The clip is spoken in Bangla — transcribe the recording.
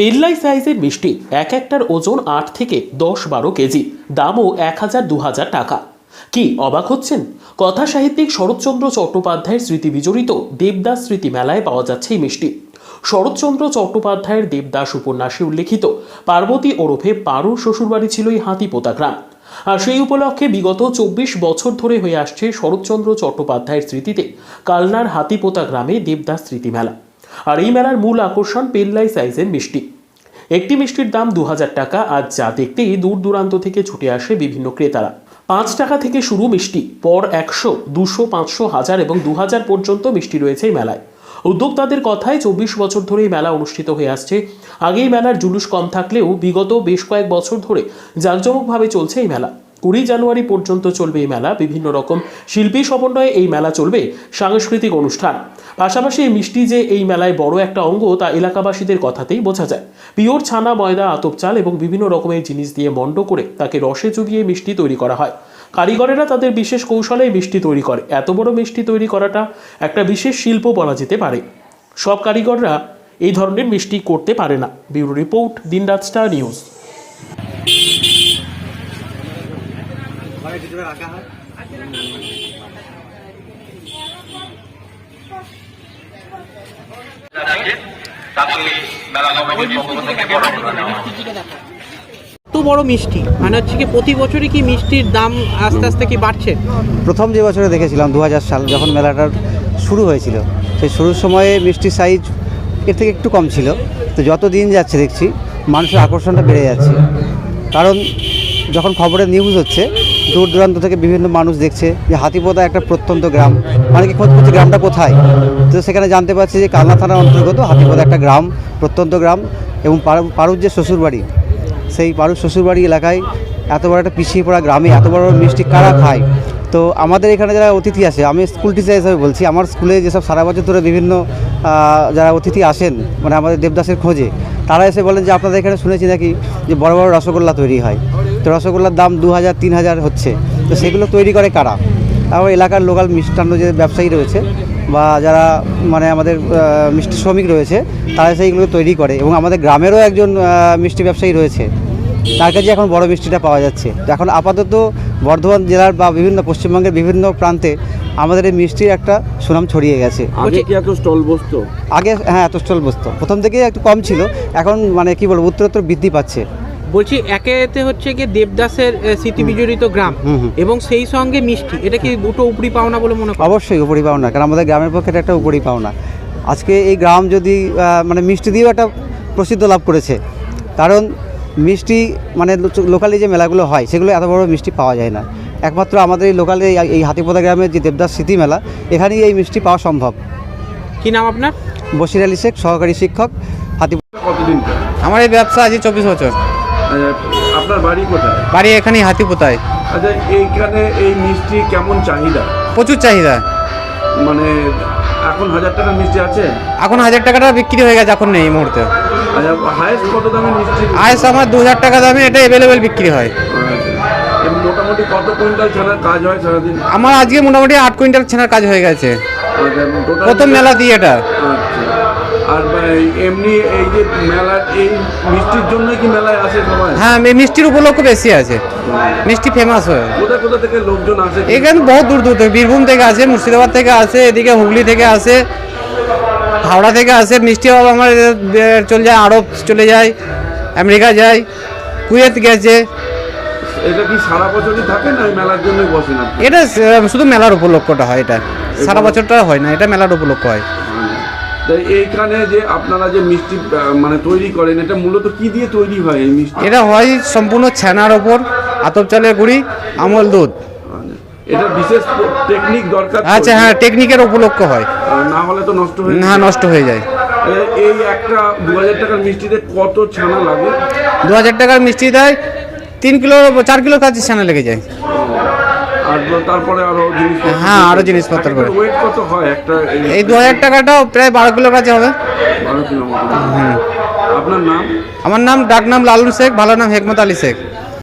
পেল্লাই সাইজের মিষ্টি এক একটার ওজন আট থেকে দশ বারো কেজি। দামও এক হাজার দু হাজার টাকা। কি অবাক হচ্ছেন? কথা সাহিত্যিক শরৎচন্দ্র চট্টোপাধ্যায়ের স্মৃতি বিজড়িত দেবদাস স্মৃতি মেলায় পাওয়া যাচ্ছে এই মিষ্টি। শরৎচন্দ্র চট্টোপাধ্যায়ের দেবদাস উপন্যাসে উল্লেখিত পার্বতী ওরফে পারুর শ্বশুরবাড়ি ছিল এই হাতিপোতা গ্রাম আর সেই উপলক্ষে বিগত চব্বিশ বছর ধরে হয়ে আসছে শরৎচন্দ্র চট্টোপাধ্যায়ের স্মৃতিতে কালনার হাতিপোতা গ্রামে দেবদাস স্মৃতি মেলা। আর এই মেলার মূল আকর্ষণ পেল্লাই সাইজের মিষ্টি। একটি মিষ্টির দাম দু হাজার টাকা আর যা দেখতেই দূর দূরান্ত থেকে ছুটে আসে বিভিন্ন ক্রেতারা। পাঁচ টাকা থেকে শুরু মিষ্টি, পর একশো, দুশো, পাঁচশো, হাজার এবং দু হাজার পর্যন্ত মিষ্টি রয়েছে এই মেলায়। উদ্যোক্তাদের কথায় চব্বিশ বছর ধরে এই মেলা অনুষ্ঠিত হয়ে আসছে। আগেই মেলার জুলুস কম থাকলেও বিগত বেশ কয়েক বছর ধরে জাঁকজমকভাবে চলছে এই মেলা। কুড়ি জানুয়ারি পর্যন্ত চলবে এই মেলা। বিভিন্ন রকম শিল্পী সমন্বয়ে এই মেলা চলবে সাংস্কৃতিক অনুষ্ঠান। পাশাপাশি এই মিষ্টি যে এই মেলায় বড় একটা অঙ্গ তা এলাকাবাসীদের কথাতেই বোঝা যায়। পিওর ছানা, ময়দা, আতপ চাল এবং বিভিন্ন রকমের জিনিস দিয়ে মণ্ড করে তাকে রসে চুবিয়ে মিষ্টি তৈরি করা হয়। কারিগরেরা তাদের বিশেষ কৌশলে মিষ্টি তৈরি করে। এত বড় মিষ্টি তৈরি করাটা একটা বিশেষ শিল্প বলা যেতে পারে। সব কারিগররা এই ধরনের মিষ্টি করতে পারে না। ব্যুরো রিপোর্ট, দিনরাত স্টার নিউজ। ঘরে ভিতরে রাখা হয়। এত বড় মিষ্টি। মানে হচ্ছে কি প্রতি বছরই কি মিষ্টির দাম আস্তে আস্তে কি বাড়ছে? প্রথম যে বছরে দেখেছিলাম দু হাজার সাল যখন মেলাটার শুরু হয়েছিল সেই শুরুর সময়ে মিষ্টির সাইজ এর থেকে একটু কম ছিল। তো যত দিন যাচ্ছে দেখছি মানুষের আকর্ষণটা বেড়ে যাচ্ছে। কারণ যখন খবরে নিউজ হচ্ছে দূর দূরান্ত থেকে বিভিন্ন মানুষ দেখছে যে হাতিপোতা একটা প্রত্যন্ত গ্রাম। মানে কি খোঁজ করছে গ্রামটা কোথায়? তো সেখানে জানতে পারছি যে কালনা থানার অন্তর্গত হাতিপোতা একটা গ্রাম, প্রত্যন্ত গ্রাম এবং পারু- পারুর যে শ্বশুরবাড়ি, সেই পারুর শ্বশুরবাড়ি এলাকায় এত বড় একটা পিছিয়ে পড়া গ্রামে এত বড় মিষ্টি কারা খায়? তো আমাদের এখানে যারা অতিথি আসে, আমি স্কুল টিচার হিসাবে বলছি, আমার স্কুলে যেসব সারা বছর ধরে বিভিন্ন যারা অতিথি আসেন মানে আমাদের দেবদাসের খোঁজে, তারা এসে বলেন যে আপনাদের এখানে শুনেছি নাকি যে বড় বড় রসগোল্লা তৈরি হয়। তো রসগোল্লার দাম দু হাজার তিন হাজার হচ্ছে। তো সেগুলো তৈরি করে কারা? আবার এলাকার লোকাল মিষ্টান্ন যে ব্যবসায়ী রয়েছে বা যারা মানে আমাদের মিষ্টি শ্রমিক রয়েছে তারা সেইগুলো তৈরি করে এবং আমাদের গ্রামেরও একজন মিষ্টি ব্যবসায়ী রয়েছে। তার কাছে এখন বড় মিষ্টিটা পাওয়া যাচ্ছে। তো এখন আপাতত বর্ধমান জেলার বা বিভিন্ন পশ্চিমবঙ্গের বিভিন্ন প্রান্তে আমাদের এই মিষ্টির একটা সুনাম ছড়িয়ে গেছে। আগে কি এত স্টল বসতো? আগে হ্যাঁ এত স্টল বসতো। প্রথম থেকে একটু কম ছিল। এখন মানে কি বলব উত্তরোত্তর বৃদ্ধি পাচ্ছে। বলছি একেতে হচ্ছে কি দেবদাসের স্মৃতি বিজড়িত গ্রাম। এবং সেই সঙ্গে মিষ্টি। এটা কি দুটো উপরি পাওনা বলে মনে করেন? অবশ্যই উপরি পাওনা কারণ আমাদের গ্রামের পক্ষে এটা একটা উপরি পাওনা। আজকে এই গ্রাম যদি মানে মিষ্টি দিয়েও একটা প্রসিদ্ধ লাভ করেছে। কারণ মিষ্টি মানে লোকালি যে মেলাগুলো হয় সেগুলো এত বড় মিষ্টি পাওয়া যায় না। একমাত্র আমাদের এই লোকালে এই- এই হাতিপোতা গ্রামের যে দেবদাস স্মৃতি মেলা এখানেই এই মিষ্টি পাওয়া সম্ভব। কি নাম আপনার? বসির আলী শেখ সহকারী শিক্ষক হাতি কতদিন? আমার এই ব্যবসা আজ চব্বিশ বছর। আপনার বাড়ি কোথায়? বাড়ি এখানেই হাতিপোতায়। আচ্ছা এইখানে এই মিষ্টি কেমন চাহিদা? প্রচুর চাহিদা। মানে এখন হাজার টাকার মিষ্টি আছে? এখন হাজার টাকাটা বিক্রি হয়ে গেছে এখন নেই এই মুহূর্তে। আচ্ছা হায়েস্ট কত দামের মিষ্টি? আমার দু হাজার টাকা দামে এটা অ্যাভেলেবেল বিক্রি হয়। আচ্ছা। মোটামুটি কত কুইন্টাল ছানার কাজ হয় সারাদিন? আমার আজকে মোটামুটি আট কুইন্টাল ছেনার কাজ হয়ে গেছে। আচ্ছা, প্রথম মেলা দিয়ে এটা। আচ্ছা। আর এমনি এই যে মেলার এই মিষ্টির জন্য কি মেলায় আসে সবাই? হ্যাঁ মিষ্টির উপলক্ষ বেশি আছে। মিষ্টি ফেমাস হয়। কোথায় কোথা থেকে লোকজন আসে? এখানে বহুত দূর দূর থেকে বীরভূম থেকে আসে মুর্শিদাবাদ থেকে আসে এদিকে হুগলি থেকে আসে হাওড়া থেকে আসে। মিষ্টি বাবা আমার চলে যায় আরব চলে যায় আমেরিকা যায় কুয়েত গেছে। এটা কি সারা বছরই থাকে না মেলার জন্যই বসে না? এটা শুধু মেলার উপলক্ষটা হয় এটা। সারা বছরটা হয় না এটা মেলার উপলক্ষ হয়। তাই এইখানে যে আপনারা যে মিষ্টি মানে তৈরি করেন এটা মূলত কি দিয়ে তৈরি হয় এই মিষ্টি? এটা হয় সম্পূর্ণ ছানার ওপর আতপ চালের গুঁড়ি আমল দুধ। এটা বিশেষ টেকনিক দরকার আচ্ছা হ্যাঁ টেকনিকের উপলক্ষ হয়। না হলে তো নষ্ট হয়ে না নষ্ট হয়ে যায়। এই একটা দু হাজার টাকার মিষ্টিতে কত ছানা লাগে? দু হাজার টাকার মিষ্টি দেয় তিন কিলো চার কিলো কাছে ছানা লেগে যায়। আর তারপরে আরও জিনিস হ্যাঁ, আরও জিনিসপত্র করে। ওয়েট কত হয় একটা এই দু হাজার টাকাটাও প্রায় বারো কিলো কাছে হবে। বারো কিলো আপনার নাম? আমার নাম ডাক নাম লালন শেখ ভালো নাম হেকমত আলী শেখ।